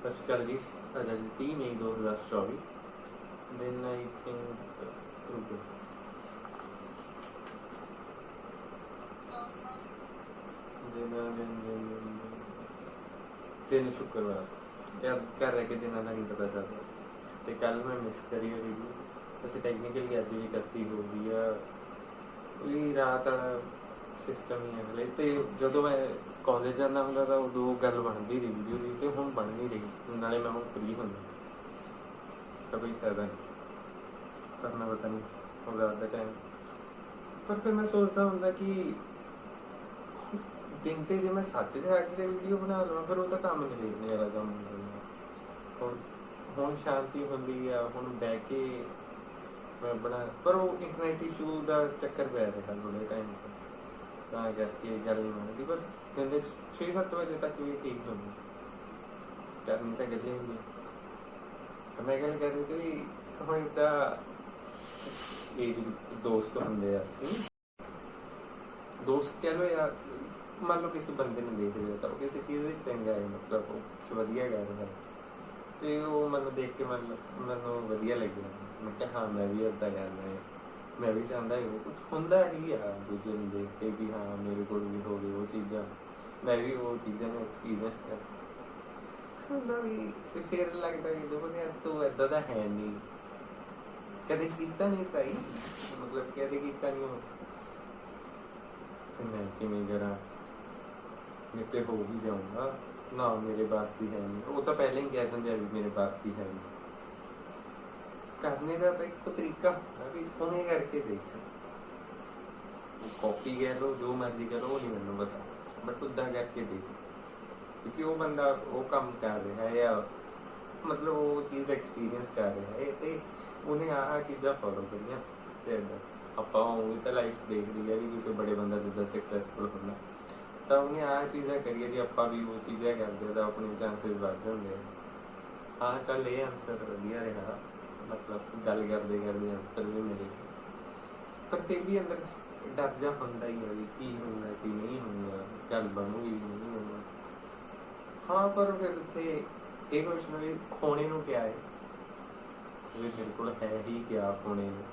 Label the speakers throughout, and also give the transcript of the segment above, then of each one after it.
Speaker 1: ਸਤਿ ਸ਼੍ਰੀ ਅਕਾਲ ਜੀ। ਅੱਜ 30 ਮਈ 2024 ਦਿਨ ਆਈ ਥਿੰਕ ਰੁਕੋ। ਦਿਨ ਦਿਨ ਦਿਨ, ਦਿਨ- ਸ਼ੁੱਕਰਵਾਰ। ਯਾਰ ਘਰ ਰਹਿ ਕੇ ਦਿਨਾਂ ਦਾ ਨਹੀਂ ਪਤਾ ਚੱਲਦਾ। ਤੇ ਕੱਲ ਮੈਂ ਮਿਸ ਕਰੀ ਹੋਈ ਵੀ ਅਸੀਂ ਟੈਕਨੀਕਲੀ ਅੱਜ ਵੀ ਕਰਤੀ ਹੋ ਗਈ ਆ। ਵੀ ਰਾਤ ਵਾਲਾ ਸਿਸਟਮ ਹੀ ਹੈ ਹਲੇ ਤੇ ਜਦੋਂ ਮੈਂ ਕਾਲਜ ਜਾਂਦਾ ਹੁੰਦਾ ਤਾਂ ਉਦੋਂ ਗੱਲ ਬਣਦੀ ਸੀ ਵੀਡੀਓ ਦੀ ਤੇ ਹੁਣ ਬਣ ਨਹੀਂ ਰਹੀ। ਨਾਲੇ ਮੈਂ ਹੁਣ ਫ੍ਰੀ ਹੁੰਦਾ। ਤਾਂ ਕੋਈ ਫਾਇਦਾ ਨਹੀਂ। ਕਰਨਾ ਪਤਾ ਨਹੀਂ। ਹੋ ਰਾਤ ਟਾਈਮ ਪਰ ਫਿਰ ਮੈਂ ਸੋਚਦਾ ਹੁੰਦਾ ਕਿ ਦਿਨ ਤੇ ਜੇ ਮੈਂ ਸੱਚ ਜਾ ਕੇ ਵੀਡੀਓ ਬਣਾ ਲਵਾਂ, ਫਿਰ ਉਹ ਤਾਂ ਕੰਮ ਨਹੀਂ ਦੇਖਣੇ ਵਾਲਾ ਕੰਮ ਹੁਣ ਹੁਣ ਸ਼ਾਂਤੀ ਹੁੰਦੀ ਆ, ਹੁਣ ਬਹਿ ਕੇ ਮੈਂ ਬਣਾ ਪਰ ਉਹ ਇੰਟਰਨੈਟ ਇਸ਼ੂ ਦਾ ਚੱਕਰ ਪੈ ਰਿਹਾ ਥੋੜੇ ਟਾਈਮ ਤੋਂ। ਤਾਂ ਕਰਕੇ ਗੱਲ ਨਹੀਂ ਬਣਦੀ ਪਰ ਦਿਨ ਦੇ 6-7 ਵਜੇ ਤੱਕ ਵੀ ਠੀਕ ਹੁੰਦੀ। ਕਰਨੀ ਤਾਂ ਗੱਲੇ ਹੁੰਦੀ। ਤਾਂ ਮੈਂ ਗੱਲ ਕਰ ਰਹੀ ਸੀ ਵੀ ਤਾਂ ਇਹ ਦੋਸਤ ਹੁੰਦੇ ਆ ਦੋਸਤ ਕਹਿ ਲੋ ਯਾਰ ਮੰਨ ਲਓ ਕਿਸੇ ਬੰਦੇ ਨੂੰ ਦੇਖ ਰਿਹਾ ਤਾਂ ਉਹ ਕਿਸੇ ਚੀਜ਼ ਵਿੱਚ ਚੰਗਾ ਹੈ, ਮਤਲਬ ਉਹ ਕੁਛ ਵਧੀਆ ਕਰ ਰਿਹਾ ਤੇ ਉਹ ਮੈਨੂੰ ਦੇਖ ਕੇ ਮਨ ਮੈਨੂੰ ਵਧੀਆ ਲੱਗਿਆ। ਮੈਂ ਕਿਹਾ ਹਾਂ, ਮੈਂ ਵੀ ਏਦਾਂ ਕਰਨਾ ਹੈ। ਮੈਂ ਵੀ ਚਾਹੁੰਦਾ ਹਾਂ ਕੁਝ ਹੁੰਦਾ ਹੀ ਆ ਦੂਜੇ ਨੂੰ ਦੇਖ ਕੇ ਵੀ ਹਾਂ ਮੇਰੇ ਕੋਲ ਵੀ ਹੋਵੇ ਉਹ ਚੀਜ਼ਾਂ। ਮੈਂ ਵੀ ਉਹ ਚੀਜ਼ਾਂ ਨੂੰ ਐਕਸਪੀਰੀਅੰਸ ਕਰ। ਹੁੰਦਾ ਵੀ ਫਿਰ ਲੱਗਦਾ ਕਿ ਜਦੋਂ ਯਾਰ ਤੂੰ ਏਦਾਂ ਦਾ ਹੈ ਨਹੀਂ ਕਦੇ ਕੀਤਾ ਨਹੀਂ ਭਾਈ? ਮਤਲਬ ਕਦੇ ਕੀਤਾ ਨਹੀਂ ਉਹ? ਤੇ ਮੈਂ ਕਿਵੇਂ ਕਰਾਂ? ਮੈਂ ਤੇ ਹੋ ਵੀ ਜਾਊਂਗਾ। ਨਾ ਮੇਰੇ ਦੀ ਹੈ ਨਹੀਂ ਉਹ ਤਾਂ ਪਹਿਲਾਂ ਹੀ ਕਹਿ ਦਿੰਦੇ ਆ ਵੀ ਮੇਰੇ ਦੀ ਹੈ ਨਹੀਂ ਕਰਨੇ ਦਾ ਤਾਂ ਇੱਕ ਤਰੀਕਾ ਹੁੰਦਾ ਵੀ ਉਹਨੇ ਕਰਕੇ ਦੇਖ ਕਾਪੀ ਕਰ ਲਓ, ਜੋ ਮਰਜ਼ੀ ਕਰੋ ਉਹ ਨਹੀਂ ਮੈਨੂੰ ਪਤਾ। ਬਟ ਉਦਾਂ ਕਰਕੇ ਦੇਖ ਕਿਉਂਕਿ ਉਹ ਬੰਦਾ ਉਹ ਕੰਮ ਕਰ ਰਿਹਾ ਹੈ ਜਾਂ ਮਤਲਬ ਉਹ ਚੀਜ਼ ਐਕਸਪੀਰੀਅੰਸ ਕਰ ਰਿਹਾ ਹੈ ਤੇ ਉਹਨੇ ਆਹ ਚੀਜ਼ਾਂ ਫੋਲੋ ਕਰੀਆਂ ਤੇ ਆਪਾਂ ਉਹ ਤਾਂ ਲਾਈਫ ਦੇਖ ਰਹੀ ਹੈ ਵੀ ਕਿਸੇ ਬੜੇ ਬੰਦਾ ਜਿੱਦਾਂ ਸਕਸੈਸਫੁਲ ਹੁੰਦਾ। ਤਾਂ ਉਹਨੇ ਆਹ ਚੀਜ਼ਾਂ ਕਰੀਏ ਜੇ ਆਪਾਂ ਵੀ ਉਹ ਚੀਜ਼ਾਂ ਕਰਦੇ ਤਾਂ ਆਪਣੇ ਚਾਂਸਸ ਵੱਧ ਜਾਂਦੇ ਆ। ਹਾਂ ਚੱਲ ਇਹ ਆਨਸਰ ਵਧੀਆ ਰਿਹਾ। ਮਤਲਬ ਗੱਲ ਕਰਦੇ ਕਰਦੇ ਆਨਸਰ ਵੀ ਮਿਲੇ। ਪਰ ਫਿਰ ਵੀ ਅੰਦਰ ਡਰ ਜਾ ਹੁੰਦਾ ਹੀ ਹੈ ਵੀ ਕੀ ਹੁੰਦਾ, ਕੀ ਨਹੀਂ ਹੁੰਦਾ, ਗੱਲ ਬਣੂਗੀ ਨਹੀਂ ਬਣੂਗੀ। ਹਾਂ, ਪਰ ਫਿਰ ਉੱਥੇ ਇਹ ਕੁਐਸਚਨ ਵੀ ਖੋਣੇ ਨੂੰ ਕਿਹਾ ਹੈ ਵੀ ਮੇਰੇ ਕੋਲ ਹੈ ਹੀ ਕਿਆ ਖੋਣੇ ਨੂੰ।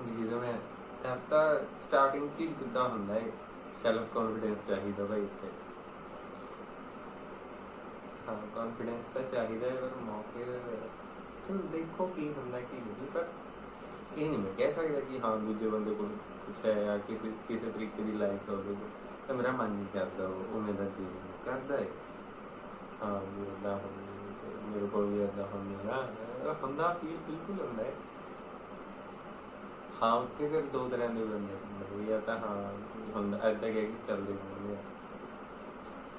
Speaker 1: ਵੀ ਜਦੋਂ ਮੈਂ ਤਾਂ ਸਟਾਰਟਿੰਗ ਚ ਕਿੱਦਾਂ ਹੁੰਦਾ ਹੈ ਸੈਲਫ ਕੌਨਫੀਡੈਂਸ ਚਾਹੀਦਾ ਭਾਈ ਇੱਥੇ ਹਾਂ ਕੌਨਫੀਡੈਂਸ ਤਾਂ ਚਾਹੀਦਾ ਹੈ ਪਰ ਮੌਕੇ ਦਾ ਦੇਖੋ ਕੀ ਹੁੰਦਾ ਕੀ ਨਹੀਂ ਪਰ ਇਹ ਨਹੀਂ ਮੈਂ ਕਹਿ ਸਕਦਾ ਕਿ ਹਾਂ ਦੂਜੇ ਬੰਦੇ ਕੋਲ ਕੁਛ ਹੈ ਜਾਂ ਕਿਸੇ ਕਿਸੇ ਤਰੀਕੇ ਦੀ ਲਾਈਫ ਹੈ ਤਾਂ ਮੇਰਾ ਮਨ ਨਹੀਂ ਕਰਦਾ ਉਹ ਉਵੇਂ ਦਾ ਚੀਜ਼ ਕਰਦਾ ਹੈ ਹਾਂ ਵੀ ਮੇਰੇ ਕੋਲ ਵੀ ਏਦਾਂ ਹੋਣੀ ਹੁੰਦਾ ਫੀਲ ਬਿਲਕੁਲ ਹੁੰਦਾ ਹੈ ਹਾਂ ਉੱਥੇ ਫਿਰ ਦੋ ਤਰ੍ਹਾਂ ਦੇ ਬੰਦੇ ਹੁੰਦੇ ਜਾਂ ਤਾਂ ਹਾਂ ਹੁੰਦਾ ਏਦਾਂ ਕਹਿ ਕੇ ਚੱਲਦੇ ਹੁੰਦੇ ਆ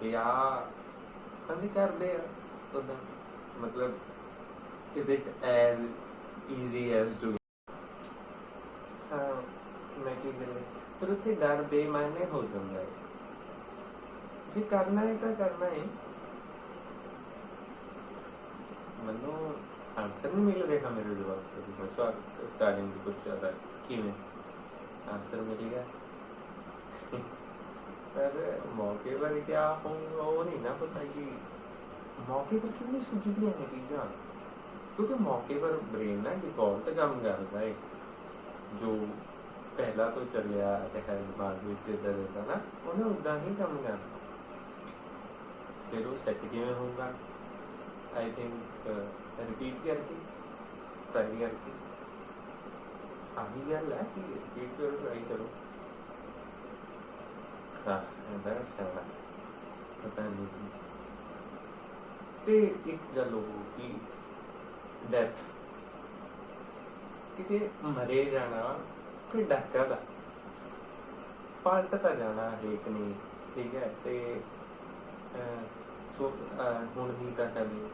Speaker 1: ਜਾਂ ਕੰਦੀ ਕਰਦੇ ਆ ਉਦਾਂ ਮਤਲਬ is it as easy as doing ਹਾਂ, ਮੈਂ ਕੀ ਕਰਾਂ? ਪਰ ਉੱਥੇ ਡਰ, ਬੇਮਾਨੇ ਹੋ ਜਾਂਦਾ ਹੈ। ਜੇ ਕਰਨਾ ਹੈ ਤਾਂ ਕਰਨਾ ਹੈ। ਮੈਨੂੰ ਆਨਸਰ ਨਹੀਂ ਮਿਲ ਰਿਹਾ ਮੇਰੇ ਜਵਾਬ ਤੋਂ। ਮੈਂ ਸਵਾਲ ਸਟਾਰਟਿੰਗ ਦੀ ਕੁਝ ਜ਼ਿਆਦਾ ਕਿਵੇਂ? ਆਨਸਰ ਮਿਲ ਪਰ ਮੌਕੇ ਪਰ ਕਿਆ ਹੋਊਗਾ ਉਹ ਨਹੀਂ ਨਾ ਪਤਾ ਕਿ ਮੌਕੇ ਪਰ ਕਿੰਨੀ ਸੁਝਦੀਆਂ ਨੇ ਚੀਜ਼ਾਂ। ਕਿਉਂਕਿ ਮੌਕੇ ਪਰ ਬ੍ਰੇਨ ਨਾ ਡਿਫਾਲਟ ਕੰਮ ਕਰਦਾ ਹੈ ਜੋ ਪਹਿਲਾਂ ਤੋਂ ਚੱਲਿਆ ਤੇ ਹੈ ਦਿਮਾਗ ਵਿੱਚ ਇਦਾਂ ਦਾ ਨਾ, ਉਹਨੇ ਉਦਾਂ ਹੀ ਕੰਮ ਕਰਨਾ। ਫਿਰ ਉਹ ਸੈੱਟ ਕਿਵੇਂ ਹੋਊਗਾ? ਆਈ ਥਿੰਕ ਰਿਪੀਟ ਕਰਕੇ ਟਰਾਈ ਕਰਕੇ। ਆਹੀ ਗੱਲ ਹੈ ਕਿ ਰਿਪੀਟ ਕਰੋ ਟਰਾਈ ਕਰੋ। ਹਾਂ ਇਹਦਾ ਸਹੀ ਪਤਾ ਨਹੀਂ ਤੇ ਇੱਕ ਗੱਲ ਉਹ ਕਿ ਡੈਥ ਕਿਤੇ ਮਰੇ ਜਾਣਾ ਫਿਰ ਡਾਕਾ ਦਾ ਪਲਟ ਤਾਂ ਜਾਣਾ ਹਰੇਕ ਨੇ, ਠੀਕ ਹੈ, ਤੇ ਸੋ ਹੁਣ ਨਹੀਂ ਤਾਂ ਕਦੇ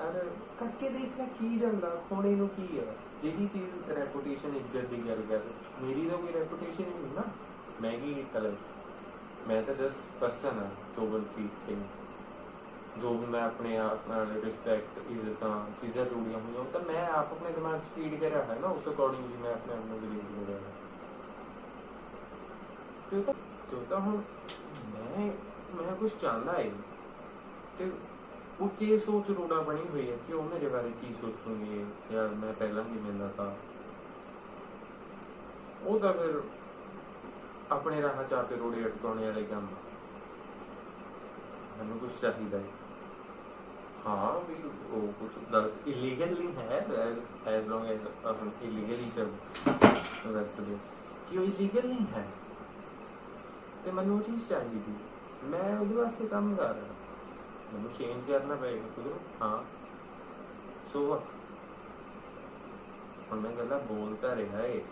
Speaker 1: ਅਰ ਕਰਕੇ ਦੇਖ ਕੀ ਜਾਂਦਾ, ਹੁਣ ਇਹਨੂੰ ਕੀ ਆ? ਜਿਹੜੀ ਚੀਜ਼ ਰੈਪੂਟੇਸ਼ਨ ਇੱਜ਼ਤ ਦੀ ਗੱਲ ਕਰ ਮੇਰੀ ਤਾਂ ਕੋਈ ਰੈਪੂਟੇਸ਼ਨ ਨਹੀਂ ਨਾ। ਮੈਂ ਕੀ ਕੀਤਾ ਲੈ ਮੈਂ ਤਾਂ ਜਸਟ ਪਰਸਨ ਆ ਜੋਬਨਪ੍ਰੀਤ ਸਿੰਘ। ਜੋ ਵੀ ਮੈਂ ਆਪਣੇ ਆਪ ਨਾਲ ਰਿਸਪੈਕਟ ਇੱਜ਼ਤਾਂ ਚੀਜ਼ਾਂ ਜੁੜੀਆਂ ਹੋਈਆਂ ਉਹ ਤਾਂ ਮੈਂ ਆਪ ਆਪਣੇ ਦਿਮਾਗ 'ਚ ਫੀਡ ਕਰਿਆ ਹੈ ਨਾ, ਉਸ ਅਕੋਰਡਿੰਗਲੀ ਮੈਂ ਆਪਣੇ ਆਪ ਨੂੰ ਬਿਲੀਵ ਕਰਿਆ ਹੈ ਤੇ ਤਾਂ ਤੇ ਤਾਂ ਹੁਣ ਮੈਂ ਮੈਂ ਕੁਝ ਚਾਹੁੰਦਾ ਹੈ ਤੇ ਉੱਚੇ ਸੋਚ ਰੋੜਾ ਬਣੀ ਹੋਈ ਹੈ ਕਿ ਉਹ ਮੇਰੇ ਬਾਰੇ ਕੀ ਸੋਚੂਗੇ ਯਾਰ ਮੈਂ ਪਹਿਲਾਂ ਹੀ ਮਿਲਦਾ ਤਾਂ। ਉਹ ਤਾਂ ਫਿਰ ਆਪਣੇ ਰਾਹ ਚ ਕੇ ਰੋੜੇ ਅਟਕਾਉਣੇ ਵਾਲੇ ਕੰਮ ਆ। ਕੁਝ ਚਾਹੀਦਾ ਹੈ। ਹਾਂ, ਵੀ ਉਹ ਕੁਝ ਗਲਤ ਇਲੀਗਲ ਹੈ ਐਸ ਲੌਂਗ ਐਸ ਆਪਨ ਇਲੀਗਲੀ ਕਰ ਵਰਤਦੇ ਕਿ ਉਹ ਇਲੀਗਲ ਨਹੀਂ ਹੈ? ਤੇ ਮੈਨੂੰ ਉਹ ਚੀਜ਼ ਚਾਹੀਦੀ ਮੈਂ ਉਹਦੇ ਵਾਸਤੇ ਕੰਮ ਕਰ ਰਿਹਾ। ਮੈਨੂੰ ਚੇਂਜ ਕਰਨਾ ਪਏਗਾ ਕੁਝ। ਹਾਂ। ਸੋ ਹੁਣ ਮੈਂ ਗੱਲਾਂ ਬੋਲਦਾ ਰਿਹਾ ਏ।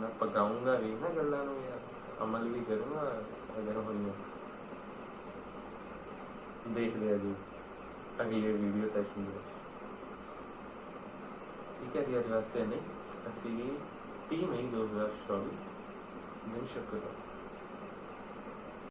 Speaker 1: ਮੈਂ ਪਕਾਉਂਗਾ ਵੀ ਨਾ ਗੱਲਾਂ ਨੂੰ ਯਾਰ। ਅਮਲ ਵੀ ਕਰੂੰਗਾ, ਅਗਰ ਹੋਈਆਂ। ਦੇਖਦੇ ਲਿਆ ਜੀ। ਅਗਲੇ ਵੀਡੀਓ ਸੈਸ਼ਨ ਦੇ ਵਿੱਚ। ਠੀਕ ਹੈ ਜੀ, ਅੱਜ ਵਾਸਤੇ ਨੇ ਅਸੀਂ 30 ਮਈ 2024 ਦਿਨ ਸ਼ੁੱਕਰਵਾਰ